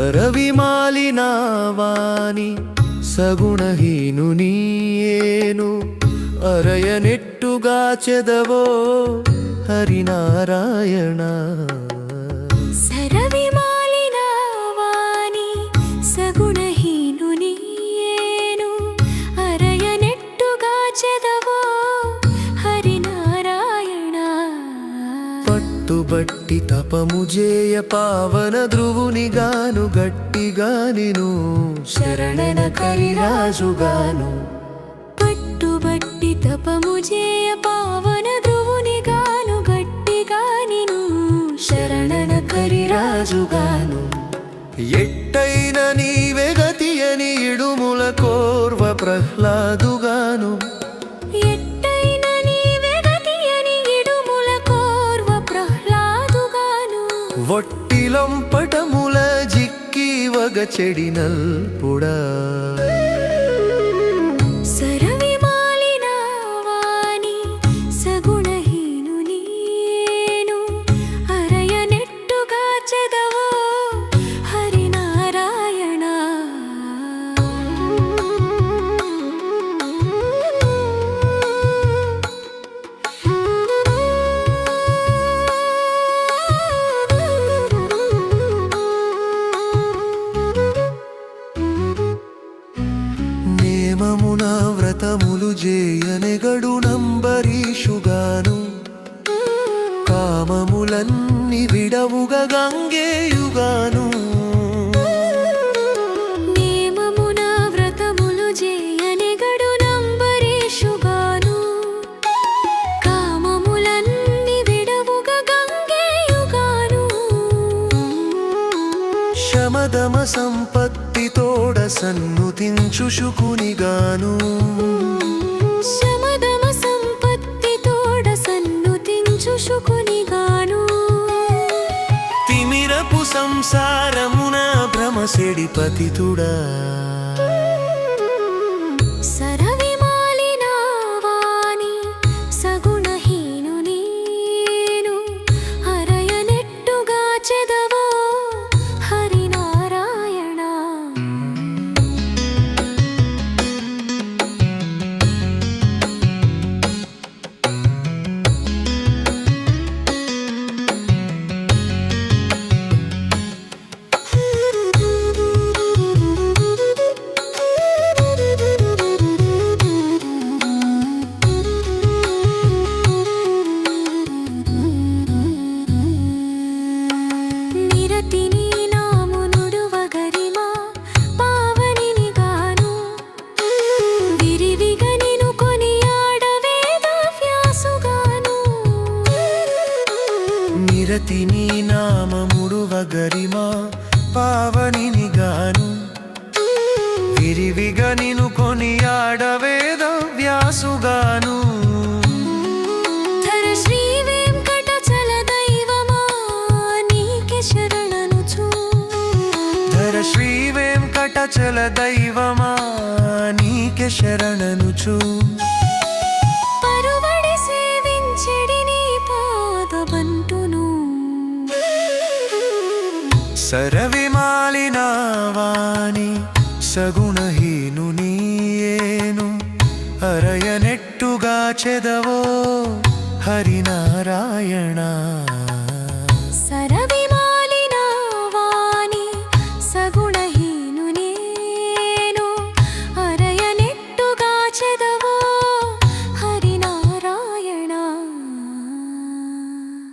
సరవిమాలినావాని సగుణహీను నీయేను అరయనెట్టుగా చెదవో హరినారాయణ. పట్టుబట్టి తపము జేయ పావన ధ్రువునిగాను గట్టిగా నిను శరణన కరిరాజుగాను. పట్టుబట్టి తపము చేయ పావన ధ్రువుని గాను గట్టిగా నిను శరణన కరిరాజుగాను. ఎట్టైన నీవే గతి అని ఇడుముల కోర్వ ప్రహ్లాదుగాను ప్రహ్లాదుగాను ఒట్టిలంపటముల జిక్కి వగ చెడినల్పుడా సరవిమాలినావాని నేమమున వ్రతములు జేయనెగడు నంబరీషుగాను కామములన్నీ విడవుగా గంగేయుగాను. శమదమ సంపత్తి తోడ సన్నుతించు శుకునిగాను. శమదమ సంపత్తి తోడ సన్నుతించు శుకునిగాను. తిమిరపు సంసారమున భ్రమసెడి పతితుడా. నిరతి నీ నామముడు వగరిమా? పావనిని గాను. విరివిగా నిను కొనియాడ వేద వ్యాసుగాను శ్రీ వెంకటచల దైవమా? నీకే శరణనుచు. సరవి మాలినావాణి సగుణహీను నీయేను. అరయనెట్టుగా చెదవో హరినారాయణ.